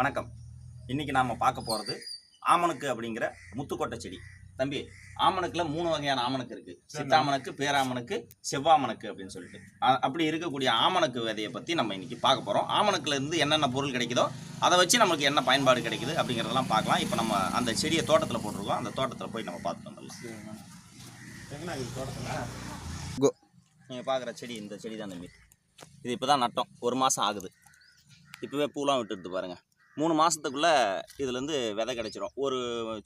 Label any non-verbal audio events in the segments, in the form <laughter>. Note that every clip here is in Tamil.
வணக்கம். இன்னைக்கு நாம பார்க்க போறது ஆமணக்கு அப்படிங்கிற முத்துக்கொட்டை செடி. தம்பி ஆமணக்குல மூணு வகையான ஆமணக்கு இருக்கு. சித்தாமணக்கு பேராமணக்கு செவ்வாமணக்கு அப்படின்னு சொல்லிட்டு. அப்படி இருக்கக்கூடிய ஆமணக்கு விதையை பத்தி நம்ம இன்னைக்கு பார்க்க போறோம். ஆமணக்குல இருந்து என்னென்ன பொருள் கிடைக்குதோ அதை வச்சு நமக்கு என்ன பயன்பாடு கிடைக்குது அப்படிங்கிறதெல்லாம் பார்க்கலாம். இப்போ நம்ம அந்த செடியை தோட்டத்தில் போட்டிருக்கோம். அந்த தோட்டத்தில் போய் நம்ம பார்த்துட்டு வந்துடலாம். நீங்கள் பார்க்குற செடி இந்த செடி தான் தம்பி. இது இப்போ தான் நட்டோம். ஒரு மாதம் ஆகுது. இப்போவே பூலாம் விட்டுடுது பாருங்கள் மூணு மாதத்துக்குள்ளே இதுலேருந்து விதை கிடைச்சிரும். ஒரு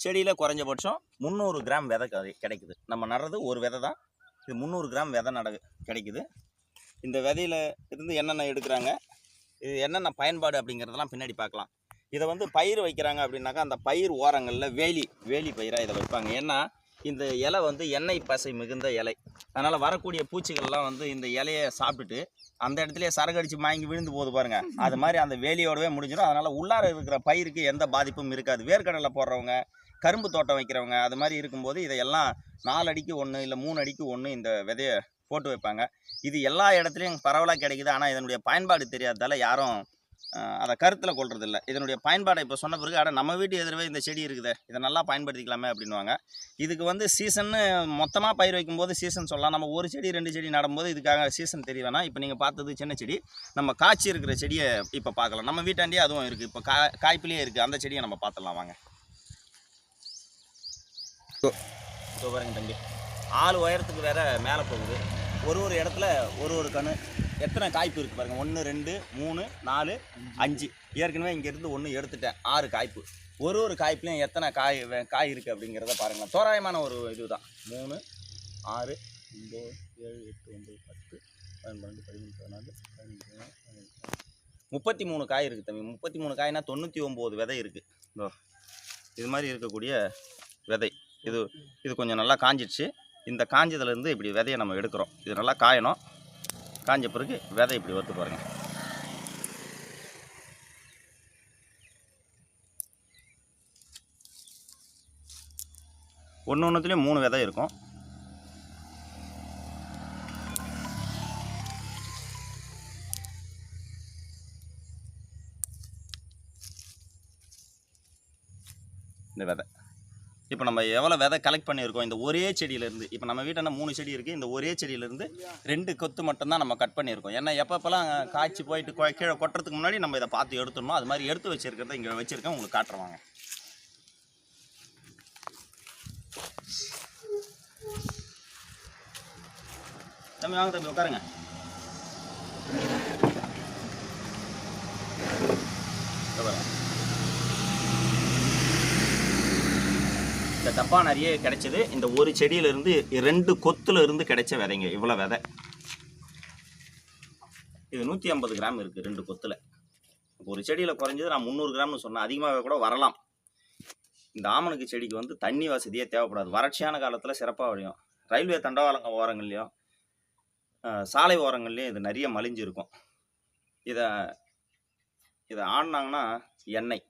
செடியில் குறைஞ்சபட்சம் முந்நூறு கிராம் விதை கிடைக்குது. நம்ம நடுறது ஒரு விதை தான். இது முந்நூறு கிராம் விதை நட கிடைக்குது. இந்த விதையில் இருந்து என்னென்ன எடுக்கிறாங்க? இது என்னென்ன பயன்பாடு அப்படிங்கிறதெல்லாம் பின்னாடி பார்க்கலாம். இதை வந்து பயிர் வைக்கிறாங்க அப்படின்னாக்கா அந்த பயிர் ஓரங்களில் வேலி வேலி பயிராக இதை வைப்பாங்க. ஏன்னா இந்த இலை வந்து எண்ணெய் பசை மிகுந்த இலை. அதனால் வரக்கூடிய பூச்சிகள்லாம் வந்து இந்த இலையை சாப்பிட்டுட்டு அந்த இடத்துலயே சரகு அடிச்சு வாங்கி விழுந்து போகுது பாருங்க. அது மாதிரி அந்த வேலியோடவே முடிஞ்சிடும். அதனால உள்ளார இருக்கிற பயிருக்கு எந்த பாதிப்பும் இருக்காது. வேர்க்கடலை போடுறவங்க கரும்பு தோட்டம் வைக்கிறவங்க அது மாதிரி இருக்கும்போது இதையெல்லாம் நாலு அடிக்கு ஒன்று இல்லை மூணு அடிக்கு ஒன்று இந்த விதையை போட்டு வைப்பாங்க. இது எல்லா இடத்துலையும் பரவலாக கிடைக்குது. ஆனால் இதனுடைய பயன்பாடு தெரியாததால் யாரும் அதை கருத்தில் கொள்றது இல்ல இதனுடைய பயன்பாடை இப்போ சொன்ன பிறகு அட நம்ம வீட்டு எதிரவே இந்த செடி இருக்குதே இதை நல்லா பயன்படுத்திக்கலாமே அப்படின்னுவாங்க. இதுக்கு வந்து சீசன்னு மொத்தமாக பயிர் வைக்கும்போது சீசன் சொல்லலாம். நம்ம ஒரு செடி ரெண்டு செடி நடும்போது இதுக்காக சீசன் தெரிய வேணாம். இப்போ நீங்கள் பார்த்தது சின்ன செடி நம்ம காய்ச்சி இருக்கிற செடியை இப்போ பார்க்கலாம். நம்ம வீட்டாண்டியே அதுவும் இருக்குது இப்போ கா காய்ப்பிலேயே இருக்குது அந்த செடியை நம்ம பார்த்துடலாம் வாங்க. பாருங்க தம்பி. ஆள் உயரத்துக்கு வேற மேலே போகுது. ஒரு ஒரு இடத்துல ஒரு ஒரு கணு எத்தனை காய்ப்பு இருக்குது பாருங்கள் ஒன்று ரெண்டு மூணு நாலு அஞ்சு. ஏற்கனவே இங்கேருந்து ஒன்று எடுத்துட்டேன். ஆறு காய்ப்பு. ஒரு ஒரு காய்ப்புலையும் எத்தனை காய் வே- காய் இருக்குது அப்படிங்கிறத பாருங்கள் தோராயமான ஒரு இதுதான். மூணு ஆறு ஒம்பது ஏழு எட்டு ஒம்பது பத்து பன்னெண்டு பதிமூணு பதினாலு பதினஞ்சு பதினஞ்சு முப்பத்தி மூணு காய் இருக்குது தம்பி. முப்பத்தி மூணு காய்னா தொண்ணூற்றி ஒம்பது விதை இருக்குது இதோ இது மாதிரி இருக்கக்கூடிய விதை. இது இது கொஞ்சம் நல்லா காஞ்சிடுச்சு. இந்த காஞ்சதுலேருந்து இப்படி விதையை நம்ம எடுக்கிறோம். இது நல்லா காயணும். காஞ்ச பிறகு விதை இப்படி ஒத்து பாருங்கள் ஒன்று ஒன்றுத்துலேயும் மூணு விதை இருக்கும். இப்போ நம்ம எவ்வளோ விதை கலெக்ட் பண்ணியிருக்கோம்? இந்த ஒரே செடியிலேருந்து. இப்போ நம்ம வீட்டில் மூணு செடி இருக்குது இந்த ஒரே செடியிலேருந்து ரெண்டு கொத்து மட்டும்தான் நம்ம கட் பண்ணியிருக்கோம். ஏன்னா எப்பப்பெல்லாம் காய்ச்சி போயிட்டு கீழே கொட்டுறதுக்கு முன்னாடி நம்ம இதை பார்த்து எடுத்துடணும். அது மாதிரி எடுத்து வச்சிருக்கிறத இங்கே வச்சுருக்கேன். உங்களுக்கு காட்டுறவாங்க தம்பி வாங்க தம்பி உட்காருங்க. பாருங்க. இந்த டப்பா நிறைய கிடைச்சது. இந்த ஒரு செடியிலேருந்து ரெண்டு கொத்துல இருந்து கிடைச்ச விதைங்க இவ்வளோ விதை. இது நூற்றி ஐம்பது கிராம் இருக்குது ரெண்டு கொத்தில். ஒரு செடியில் குறைஞ்சது நான் முந்நூறு கிராம்னு சொன்னேன். அதிகமாக கூட வரலாம். இந்த ஆமணக்கு செடிக்கு வந்து தண்ணி வசதியே தேவைப்படாது. வறட்சியான காலத்தில் சிறப்பாக விளையும் ரயில்வே தண்டவாளங்க ஓரங்கள்லையும் சாலை ஓரங்கள்லையும் இது நிறைய மலிஞ்சு இருக்கும் இதை இதை ஆடினாங்கன்னா எண்ணெய்.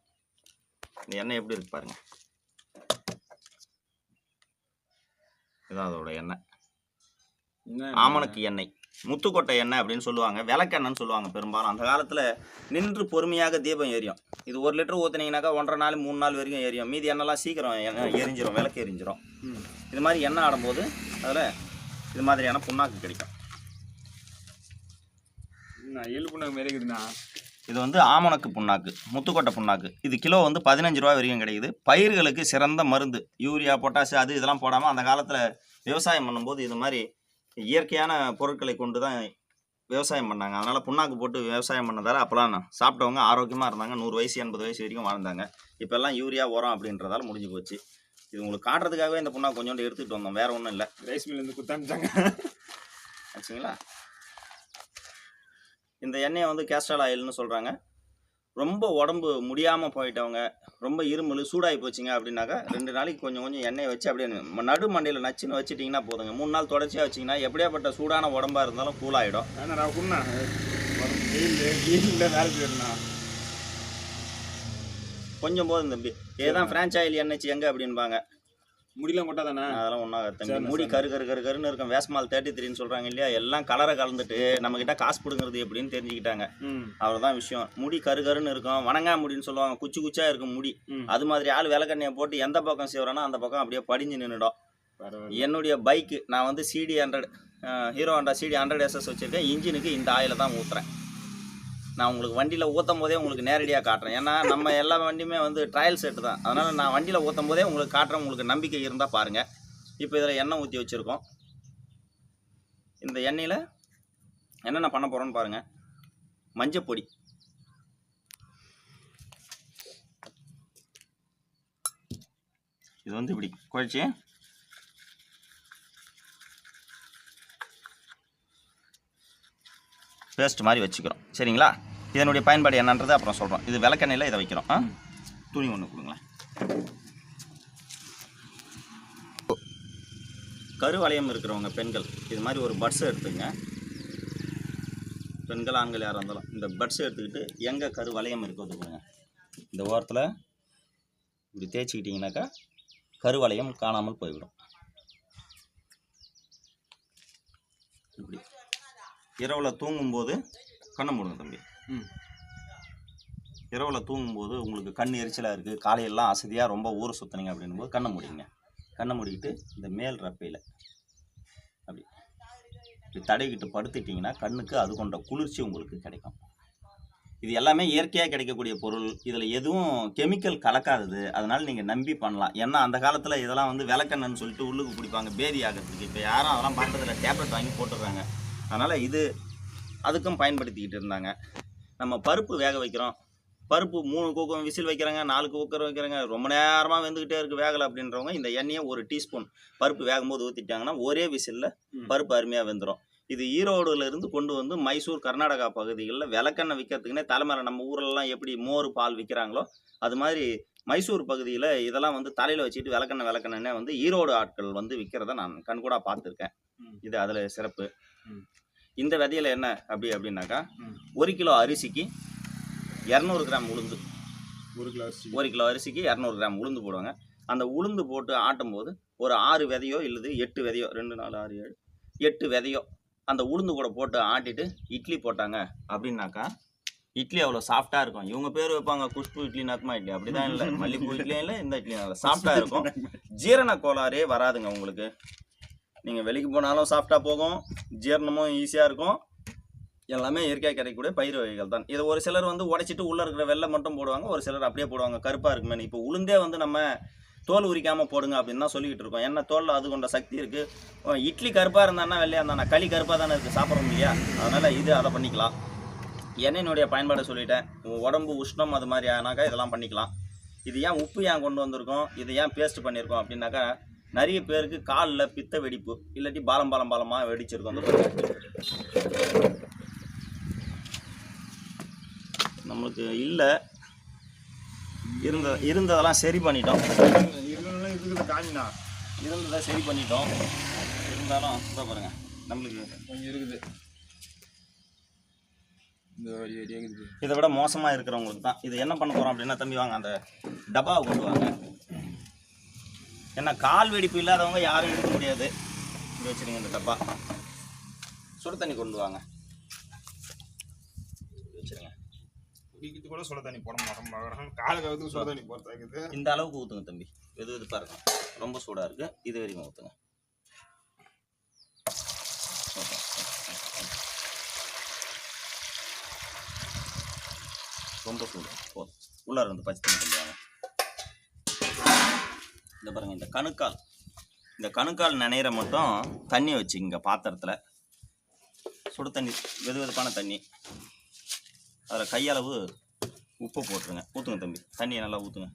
இந்த எண்ணெய் எப்படி இருக்கு பாருங்கள் இதான் அதோட எண்ணெய். ஆமணக்கு எண்ணெய். முத்துக்கொட்டை எண்ணெய் அப்படின்னு சொல்லுவாங்க. விளக்கெண்ணெய்னு சொல்லுவாங்க பெரும்பாலும். அந்த காலத்தில் நின்று பொறுமையாக தீபம் எரியும் இது ஒரு லிட்டர் ஊற்றுனீங்கனாக்கா ஒன்றரை நாள் மூணு நாள் வரைக்கும் எரியும் மீதி எண்ணெய்லாம் சீக்கிரம் எண்ணெய் எரிஞ்சிரும். விளக்கு எரிஞ்சிரும். இது மாதிரி எண்ணெய் ஆடும்போது அதில் இது மாதிரியான புண்ணாக்கு கிடைக்கும். எலுப்புண்ண மாரி இருக்குதுண்ணா? இது வந்து ஆமணக்கு புண்ணாக்கு முத்துக்கொட்டை புண்ணாக்கு. இது கிலோ வந்து பதினஞ்சு ரூபா வரைக்கும் கிடைக்குது. பயிர்களுக்கு சிறந்த மருந்து யூரியா பொட்டாசு அது இதெல்லாம் போடாமல் அந்த காலத்தில் விவசாயம் பண்ணும்போது இது மாதிரி இயற்கையான பொருட்களை கொண்டு தான் விவசாயம் பண்ணாங்க. அதனால் புண்ணாக்கு போட்டு விவசாயம் பண்ணதால அப்போலாம் சாப்பிட்டவங்க ஆரோக்கியமாக இருந்தாங்க. நூறு வயசு எண்பது வயசு வரைக்கும் வாழ்ந்தாங்க. இப்போல்லாம் யூரியா உரம் அப்படின்றதால முடிஞ்சு போச்சு. இது உங்களுக்கு காட்டுறதுக்காகவே இந்த புண்ணாக்கு கொஞ்சோண்டு எடுத்துகிட்டு வந்தோம். வேற ஒன்றும் இல்லை. ரைஸ் மில் இருந்து குத்தாமிச்சாங்க. ஆச்சுங்களா இந்த எண்ணெயை வந்து கேஸ்ட்ரால் ஆயில்னு சொல்கிறாங்க ரொம்ப உடம்பு முடியாமல் போயிட்டவங்க ரொம்ப இருமல் சூடாகி போச்சுங்க அப்படின்னாக்கா ரெண்டு நாளைக்கு கொஞ்சம் கொஞ்சம் எண்ணெயை வச்சு அப்படியே நடு மண்டையில் நச்சுன்னு வச்சுட்டிங்கன்னா போதுங்க. மூணு நாள் தொடர்ச்சியாக வச்சிங்கன்னா எப்படியாப்பட்ட சூடான உடம்பாக இருந்தாலும் கூலாகிடும் கொஞ்சம் போதும் தம்பி. இதுதான் ஃப்ரான்ச் ஆயில் எண்ணெய் எங்கே அப்படின்பாங்க. முடியெல்லாம் கொட்டாதானே? அதெல்லாம் ஒன்றா தம்பி. சரிண்ணா, முடி. கரு கரு கரு கருன்னு இருக்கும். வேஸ்மால் தேர்ட்டி த்ரீன்னு சொல்கிறாங்க இல்லையா? எல்லாம் கலரை கலந்துட்டு நம்மக்கிட்ட காசு பிடுங்கிறது எப்படின்னு தெரிஞ்சுக்கிட்டாங்க. அவ்வளோதான் விஷயம். முடி கரு கருன்னு இருக்கும். வணங்கா முடின்னு சொல்லுவாங்க. குச்சி குச்சா இருக்கும் முடி. அது மாதிரி ஆள் விளக்கண்ணையை போட்டு எந்த பக்கம் செய்வானோ அந்த பக்கம் அப்படியே படிஞ்சு நின்றுடும் என்னுடைய பைக்கு நான் வந்து CD hundred Hero Honda CD hundred SS வச்சுருக்கேன். இன்ஜினுக்கு இந்த ஆயிலை தான் ஊற்றுறேன் நான் உங்களுக்கு வண்டியில் ஊற்றும் போதே உங்களுக்கு நேரடியாக காட்டுறேன். ஏன்னா நம்ம எல்லா வண்டியுமே வந்து ட்ரையல் செட்டு தான். அதனால் நான் வண்டியில் ஊற்றும் போதே உங்களுக்கு காட்டுறேன். உங்களுக்கு நம்பிக்கை இருந்தால் பாருங்கள் இப்போ இதில் எண்ணெய் ஊற்றி வச்சுருக்கோம். இந்த எண்ணெயில் என்னென்ன பண்ண போகிறோன்னு பாருங்கள் மஞ்சப்பொடி இது வந்து இப்படி குழச்சி பேஸ்ட் மாதிரி வச்சுக்கிறோம். சரிங்களா? இதனுடைய பயன்பாடு என்னன்றது அப்புறம் சொல்கிறோம் இது விளக்கெண்ணெயில் இதை வைக்கிறோம். ஆ? துணி ஒன்று கொடுங்களேன். கருவளையம் இருக்கிறவங்க பெண்கள் இது மாதிரி ஒரு பட்ஸ் எடுத்துங்க. பெண்கள் ஆண்கள் யாராக இருந்தாலும் இந்த பட்ஸ் எடுத்துக்கிட்டு எங்கே கருவளையம் இருக்கோ பாருங்க இந்த ஓரத்தில் இப்படி தேய்ச்சிக்கிட்டிங்கனாக்கா கருவளையம் காணாமல் போய்விடும். இப்படி. இரவில் தூங்கும்போது கண்ணை மூடுங்க தம்பி. ம். இரவில் தூங்கும்போது உங்களுக்கு கண் எரிச்சலாக இருக்குது காலையெல்லாம் அசதியாக ரொம்ப ஊரை சுற்றுனீங்க அப்படின்னும் போது கண்ணை மூடிங்க கண்ணை மூடிக்கிட்டு இந்த மேல் ரப்பையில் அப்படி இப்படி தடவிக்கிட்டு படுத்துட்டிங்கன்னா கண்ணுக்கு அது கொண்ட குளிர்ச்சி உங்களுக்கு கிடைக்கும். இது எல்லாமே இயற்கையாக கிடைக்கக்கூடிய பொருள். இதில் எதுவும் கெமிக்கல் கலக்காதது. அதனால் நீங்கள் நம்பி பண்ணலாம். ஏன்னா அந்த காலத்தில் இதெல்லாம் வந்து விளக்கெண்ணன்னு சொல்லிட்டு உள்ளுக்கு குடிப்பாங்க. பேதி ஆகிறதுக்கு. இப்போ யாரும் அதெல்லாம் பண்ணுறதில்ல டேப்லெட் வாங்கி போட்டுடுறாங்க. அதனால் இது அதுக்கும் பயன்படுத்திக்கிட்டு இருந்தாங்க நம்ம பருப்பு வேக வைக்கிறோம் பருப்பு மூணு கூக்கம் விசில் வைக்கிறாங்க நாலு குக்கர் வைக்கிறாங்க ரொம்ப நேரமாக வெந்துக்கிட்டே இருக்குது வேகலை அப்படின்றவங்க இந்த எண்ணெயை ஒரு டீஸ்பூன் பருப்பு வேகும்போது ஊற்றிட்டாங்கன்னா ஒரே விசிலில். பருப்பு அருமையாக வெந்துடும் இது ஈரோடுல இருந்து கொண்டு வந்து மைசூர் கர்நாடகா பகுதிகளில் விளக்கெண்ணெய் விற்கிறதுக்குனே தலைமையில நம்ம ஊரெல்லாம் எப்படி மோர் பால் விற்கிறாங்களோ அது மாதிரி மைசூர் பகுதியில் இதெல்லாம் வந்து தலையில் வச்சுட்டு விளக்கெண்ணெய் விளக்கெண்ணே வந்து ஈரோடு ஆட்கள் வந்து விற்கிறத நான் கண்கூடா பார்த்துருக்கேன். இது அதில் சிறப்பு. இந்த விதையில என்ன அப்படி அப்படின்னாக்கா. ஒரு கிலோ அரிசிக்கு இரநூறு கிராம் உளுந்து. ஒரு கிலோ அரிசி. ஒரு கிலோ அரிசிக்கு இரநூறு கிராம் உளுந்து போடுவாங்க. அந்த உளுந்து போட்டு ஆட்டும் போது ஒரு ஆறு விதையோ இல்லது எட்டு விதையோ ரெண்டு நாலு ஆறு ஏழு எட்டு விதையோ அந்த உளுந்து கூட போட்டு ஆட்டிட்டு இட்லி போட்டாங்க அப்படின்னாக்கா இட்லி அவ்வளோ சாஃப்டாக இருக்கும். இவங்க பேர் வைப்பாங்க குஷ்பு இட்லி நத்மா இட்லி. அப்படிதான் இல்லை. மல்லிகைப்பூ இட்லியும் இல்லை இந்த இட்லியும் இல்லை. சாஃப்டாக இருக்கும். <laughs> ஜீரண கோளாறே வராதுங்க உங்களுக்கு. நீங்கள் வெளிக்கு போனாலும் சாஃப்டாக போகும் ஜீரணமும் ஈஸியாக இருக்கும். எல்லாமே இயற்கையாக கிடைக்கக்கூடிய பயிர் வகைகள் தான். இதை ஒரு சிலர் வந்து உடைச்சிட்டு உள்ளே இருக்கிற வெள்ளை மட்டும் போடுவாங்க ஒரு சிலர் அப்படியே போடுவாங்க கருப்பாக இருக்குமே. இப்போ உளுந்தே வந்து நம்ம தோல் உரிக்காமல் போடுங்க அப்படின்னு தான் சொல்லிக்கிட்டு இருக்கோம். என்ன தோலில் அது கொண்ட சக்தி இருக்குது இட்லி கருப்பாக இருந்தானா வெள்ளையாக இருந்தானா களி கருப்பாக தானே இருக்குது சாப்பிட்றோம் இல்லையா? அதனால் இது அதை பண்ணிக்கலாம். எண்ணெயினுடைய பயன்பாடை சொல்லிட்டேன். உடம்பு உஷ்ணம் அது மாதிரி ஆனாக்கா இதெல்லாம் பண்ணிக்கலாம். இது ஏன் உப்பு ஏன் கொண்டு வந்திருக்கோம்? இது ஏன் பேஸ்ட் பண்ணியிருக்கோம் அப்படின்னாக்கா நிறைய பேருக்கு காலில் பித்த வெடிப்பு இல்லாட்டி பாலம் பாலம் பாலமாக வெடிச்சிருக்கும் அந்த. நம்மளுக்கு இல்லை. இருந்த இருந்ததெல்லாம் சரி பண்ணிட்டோம். காஞ்சினா இருந்ததை சரி பண்ணிட்டோம். இருந்தாலும் இதை பாருங்க நம்மளுக்கு கொஞ்சம் இருக்குது. இதை விட மோசமாக இருக்கிறவங்களுக்கு தான். இது என்ன பண்ண போகிறோம் அப்படின்னா தம்பி வாங்க அந்த டப்பாவை கொண்டு வாங்க. ஏன்னா கால் வெடிப்பு இல்லாதவங்க யாரும் எடுக்க முடியாது. இப்படி வச்சுருங்க இந்த டப்பா. சுடு தண்ணி கொண்டு வாங்க. வச்சிருங்க. குடிக்கிறது கூட சுட தண்ணி போட மாட்டோம். கால கவுத்துக்கு சுட தண்ணி போகிறதாக்குது இந்த அளவுக்கு ஊற்றுங்க தம்பி. வெது வெதுப்பாக இருக்கும். ரொம்ப சூடாக இருக்குது இது வரைக்கும் ஊற்றுங்க ரொம்ப சூடு. போதும் உள்ளார இருந்து பச்சை தண்ணி இந்த பாருங்க இந்த கணுக்கால். இந்த கணுக்கால் நினைகிற மட்டும் தண்ணி வச்சுங்க பாத்திரத்தில். சுடு தண்ணி வெது வெதுப்பான தண்ணி. அதில் கையளவு உப்பு போட்டுருங்க. ஊற்றுங்க தம்பி. தண்ணியை நல்லா ஊற்றுங்க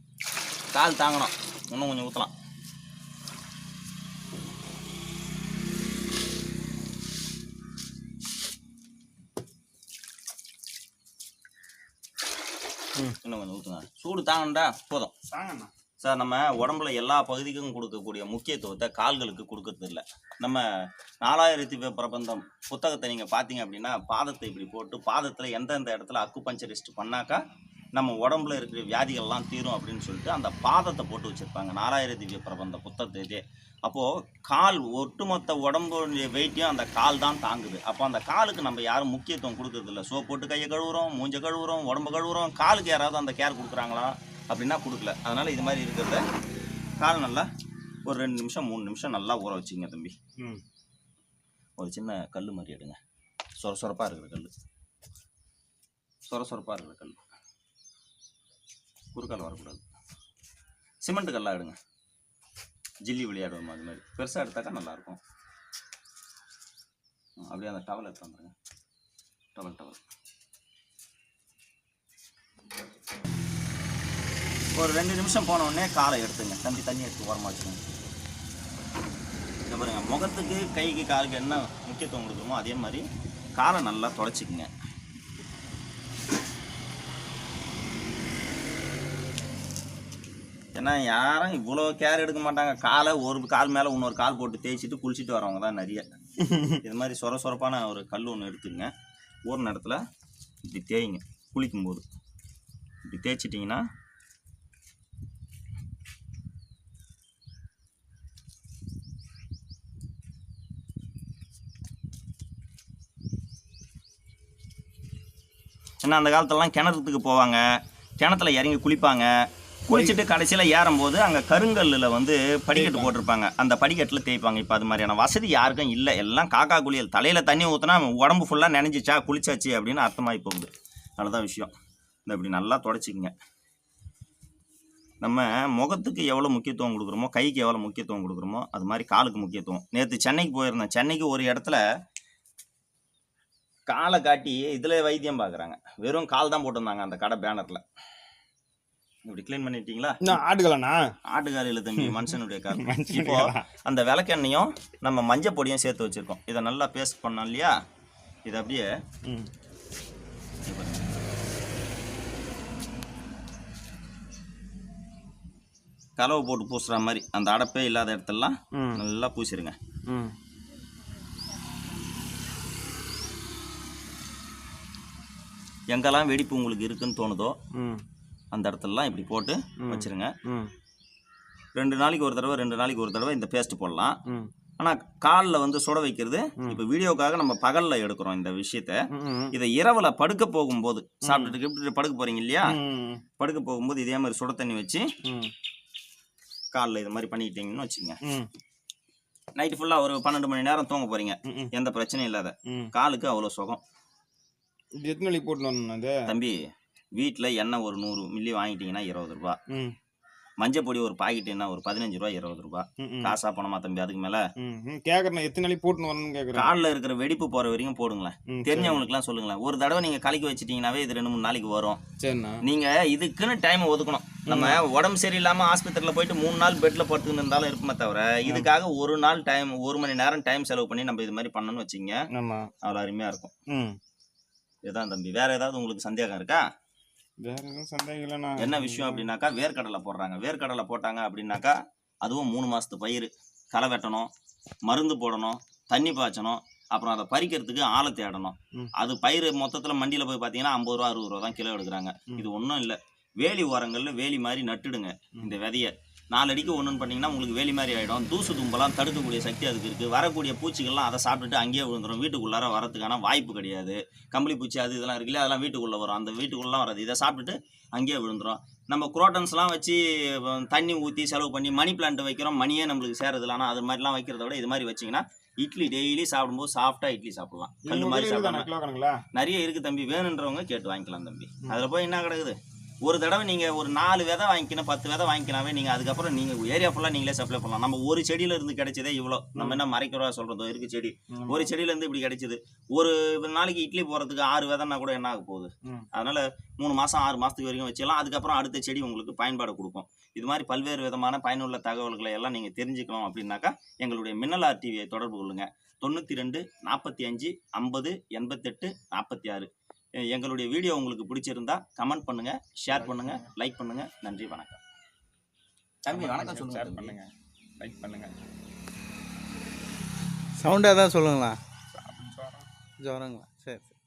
கால் தாங்கணும். இன்னும் கொஞ்சம் ஊற்றலாம் இன்னும் கொஞ்சம் ஊற்றுங்க சூடு தாங்கண்டா போதும். தாங்கண்ணா. சார் நம்ம உடம்புல எல்லா பகுதிக்கும் கொடுக்கக்கூடிய முக்கியத்துவத்தை கால்களுக்கு கொடுக்கறது இல்லை நம்ம நாலாயிரத்தி பே- பிரபந்தம் புத்தகத்தை நீங்கள் பார்த்தீங்க அப்படின்னா பாதத்தை இப்படி போட்டு பாதத்தில் எந்தெந்த இடத்துல அக்கு பஞ்சரிஸ்ட் பண்ணாக்கா நம்ம உடம்புல இருக்கிற வியாதிகள்லாம் தீரும் அப்படின்னு சொல்லிட்டு அந்த பாதத்தை போட்டு வச்சுருப்பாங்க. நாலாயிரத்தி திவ்ய பிரபந்த புத்தகத்தை அப்போது கால் ஒட்டுமொத்த உடம்புடைய வெயிட்டையும் அந்த கால் தான் தாங்குது. அப்போ அந்த காலுக்கு நம்ம யாரும் முக்கியத்துவம் கொடுக்கறதில்ல. சோப் போட்டு கையை கழுவுறோம் மூஞ்ச கழுவுறோம் உடம்பு கழுவுறோம் காலுக்கு யாராவது அந்த கேர் கொடுக்குறாங்களா? அப்படின்னா கொடுக்கல. அதனால் இது மாதிரி இருக்கிறத கால் நல்லா ஒரு ரெண்டு நிமிஷம் மூணு நிமிஷம் நல்லா ஊற வச்சுங்க தம்பி. ம். ஒரு சின்ன கல் மாதிரி எடுங்க. சொர சொரப்பாக இருக்கிற கல் சொர சொரப்பாக இருக்கிற கல் குறுக்கால் வரக்கூடாது. சிமெண்ட் கல்லாக எடுங்க. ஜில்லி விளையாடுவோம் அது மாதிரி. பெருசாக எடுத்தாக்கா நல்லாயிருக்கும். அப்படியே அந்த டவல் எடுத்து வந்துருங்க. டவல் டவல் ஒரு ரெண்டு நிமிஷம் போன உடனே காலை எடுத்துங்க. தம்பி தண்ணி எடுத்து ஓரமாக வச்சுக்கோங்க. இங்க பாருங்க முகத்துக்கு கைக்கு காலுக்கு என்ன முக்கியத்துவம் கொடுக்குறோமோ அதே மாதிரி காலை நல்லா தொடச்சிக்குங்க. ஏன்னா யாரும் இவ்வளோ கேர் எடுக்க மாட்டாங்க. காலை ஒரு கால் மேலே இன்னொரு கால் போட்டு தேய்ச்சிட்டு குளிச்சுட்டு வரவங்க தான் நிறைய. <laughs> இது மாதிரி சொர சொரப்பான ஒரு கல் ஒன்று எடுத்துங்க. ஒரு இடத்துல இப்படி தேய்ங்க. குளிக்கும்போது. இப்படி தேய்ச்சிட்டிங்கன்னா ஏன்னா அந்த காலத்துலலாம் கிணத்துக்கு போவாங்க. கிணத்துல இறங்கி குளிப்பாங்க. குளிச்சுட்டு கடைசியில் ஏறும்போது அங்கே கருங்கல்லில் வந்து படிக்கட்டு போட்டிருப்பாங்க. அந்த படிக்கட்டில் தேய்ப்பாங்க. இப்போ அது மாதிரியான வசதி யாருக்கும் இல்லை. எல்லாம் காக்கா குளியல். தலையில் தண்ணி ஊற்றினா உடம்பு ஃபுல்லாக நினைஞ்சிச்சா குளிச்சாச்சு அப்படின்னு அர்த்தமாகி போகுது. அவ்வளோதான் விஷயம். இந்த இப்படி நல்லா தொடச்சிக்கங்க. நம்ம முகத்துக்கு எவ்வளோ முக்கியத்துவம் கொடுக்குறோமோ கைக்கு எவ்வளோ முக்கியத்துவம் கொடுக்குறோமோ அது மாதிரி காலுக்கு முக்கியத்துவம். நேற்று சென்னைக்கு போயிருந்தேன். சென்னைக்கு ஒரு இடத்துல காலை காட்டி இதில் வைத்தியம் பார்க்குறாங்க வெறும் கால் தான் போட்டிருந்தாங்க அந்த கடை பேனரில் இப்படி க்ளீன் பண்ணிட்டீங்களா? ஆட்டுக்கலண்ணா ஆட்டுக்காரியில் தம்பி மனுஷனுடைய கால். <laughs> இப்போ? அந்த விளக்கெண்ணையும் நம்ம மஞ்சள் பொடியும் சேர்த்து வச்சுருக்கோம். இதை நல்லா பேஸ்ட் பண்ணோம் இல்லையா? இதை அப்படியே. கலவை போட்டு பூசுகிற மாதிரி அந்த அடப்பே இல்லாத இடத்துலலாம் நல்லா பூசிடுங்க எங்கெல்லாம் வெடிப்பு உங்களுக்கு இருக்குன்னு தோணுதோ அந்த இடத்துலலாம் இப்படி போட்டு வச்சிருங்க. ரெண்டு நாளைக்கு ஒரு தடவை ரெண்டு நாளைக்கு ஒரு தடவை இந்த பேஸ்ட் போடலாம். ஆனால் காலில் வந்து சுட வைக்கிறது இப்போ வீடியோக்காக நம்ம பகலில் எடுக்கிறோம் இந்த விஷயத்த. இதை இரவில் படுக்க போகும்போது சாப்பிட்டுட்டு கிப்ட்டு படுக்க போகிறீங்க இல்லையா? படுக்க போகும்போது இதே மாதிரி சுட தண்ணி வச்சு காலில் இது மாதிரி பண்ணிக்கிட்டீங்கன்னு வச்சுங்க நைட்டு ஃபுல்லாக ஒரு பன்னெண்டு மணி நேரம் தூங்க போகிறீங்க. எந்த பிரச்சனையும் இல்லாத. காலுக்கு அவ்வளோ சுகம். இது எத்தனை நாளைக்கு போட்டு வரணும் தம்பி வீட்டில் எண்ணெய் ஒரு நூறு மில்லி வாங்கிட்டீங்கன்னா இருபது ரூபா. ம். மஞ்சள் பொடி ஒரு பாக்கெட் என்ன ஒரு பதினஞ்சு ரூபா இருபது ரூபா. காசா பணமா தம்பி அதுக்கு மேலே? கேட்குறேன் எத்தனை நாளைக்கு போட்டுன்னு வரணும்னு காலில் இருக்கிற வெடிப்பு போகிற வரைக்கும் போடுங்களேன். ம் தெரிஞ்சவங்களுக்குலாம் சொல்லுங்களேன். ஒரு தடவை நீங்கள் கலக்கி வச்சிட்டிங்கனாவே இது ரெண்டு மூணு நாளைக்கு வரும். சரிண்ணா. நீங்கள் இதுக்குன்னு டைம் ஒதுக்கணும். நம்ம உடம்பு சரியில்லாமல் ஆஸ்பத்திரியில் போயிட்டு மூணு நாள் பெட்டில் படுத்துன்னு இருந்தாலும் இருக்குமே தவிர இதுக்காக ஒரு நாள் டைம் ஒரு மணி நேரம் டைம் செலவு பண்ணி நம்ம இது மாதிரி பண்ணணும்னு வச்சிங்க அவ்வளோ அருமையாக இருக்கும். ம். இதுதான் தம்பி. வேற ஏதாவது உங்களுக்கு சந்தேகம் இருக்கா? வேற எதுவும் சந்தேகம் இல்லைண்ணா என்ன விஷயம் அப்படின்னாக்கா வேர்க்கடலை போடுறாங்க. வேர்க்கடலை போட்டாங்க அப்படின்னாக்கா அதுவும் மூணு மாசத்து பயிர் களை வெட்டணும் மருந்து போடணும் தண்ணி பாய்ச்சணும் அப்புறம் அதை பறிக்கிறதுக்கு ஆளை தேடணும். அது பயிர் மொத்தத்தில் மண்டியில் போய் பார்த்தீங்கன்னா ஐம்பது ரூபா அறுபது ரூபா தான் கிலோ எடுக்கிறாங்க. இது ஒன்றும் இல்லை. வேலி ஓரங்களில் வேலி மாதிரி நட்டுடுங்க. இந்த விதைய நாலு அடிக்கு ஒன்றுன்னு பண்ணிங்கன்னா உங்களுக்கு வேலி மாதிரி ஆகிடும் தூசு தும்பெல்லாம் தடுக்கக்கூடிய சக்தி அதுக்கு இருக்குது வரக்கூடிய பூச்சிகள்லாம் அதை சாப்பிட்டுட்டு அங்கேயே விழுந்துடும் வீட்டுக்குள்ளார வரதுக்கான வாய்ப்பு கிடையாது. கம்பளி பூச்சி அது இதெல்லாம் இருக்கு இல்லையா? அதெல்லாம் வீட்டுக்குள்ளே வரும். அந்த வீட்டுக்குள்ளலாம் வராது. இதை சாப்பிட்டுட்டு அங்கேயே விழுந்துரும். நம்ம குரோட்டன்ஸ்லாம் வச்சு தண்ணி ஊற்றி செலவு பண்ணி மணி பிளான்ட் வைக்கிறோம். மணியே நம்மளுக்கு சேருது ஆனால் அது மாதிரிலாம் வைக்கிறத விட இது மாதிரி வச்சிங்கன்னா இட்லி டெய்லி சாப்பிடும்போது சாஃப்டாக இட்லி சாப்பிடலாம். கல் மாதிரி சாப்பிடலாம் நிறைய இருக்குது தம்பி. வேணுன்றவங்க கேட்டு வாங்கிக்கலாம் தம்பி. அதில் போய் என்ன கிடக்குது? ஒரு தடவை நீங்கள் ஒரு நாலு விதை வாங்கிக்கணும் பத்து விதை வாங்கிக்கலாமே நீங்கள் அதுக்கப்புறம் நீங்கள் ஏரியா ஃபுல்லாக நீங்களே சப்ளை பண்ணலாம். நம்ம ஒரு செடியில இருந்து கிடைச்சதே இவ்வளோ நம்ம என்ன மறைக்கிறோம் சொல்கிறதோ இருக்கு செடி. ஒரு செடியில இருந்து இப்படி கிடைச்சது. ஒரு நாளைக்கு இட்லி போகிறதுக்கு ஆறு விதைன்னா கூட என்ன ஆக போகுது. அதனால மூணு மாதம் ஆறு மாதத்துக்கு வரைக்கும் வச்சுக்கலாம் அதுக்கப்புறம் அடுத்த செடி உங்களுக்கு பயன்பாடு கொடுக்கும். இது மாதிரி பல்வேறு விதமான பயனுள்ள தகவல்களை எல்லாம் நீங்கள் தெரிஞ்சுக்கணும் அப்படின்னாக்கா எங்களுடைய மின்னலார் டிவியை தொடர்பு கொள்ளுங்க. தொண்ணூற்றி ரெண்டு நாற்பத்தி அஞ்சு ஐம்பது எண்பத்தெட்டு நாற்பத்தி ஆறு. எங்களுடைய வீடியோ உங்களுக்கு பிடிச்சிருந்தா கமெண்ட் பண்ணுங்க ஷேர் பண்ணுங்க லைக் பண்ணுங்க. நன்றி வணக்கம். தம்பி வணக்கம் சொல்லுங்க ஷேர் தம்பி. பண்ணுங்க லைக் பண்ணுங்க. சவுண்டாக தான் சொல்லுங்களா ஜுரங்களா? சரி சரி.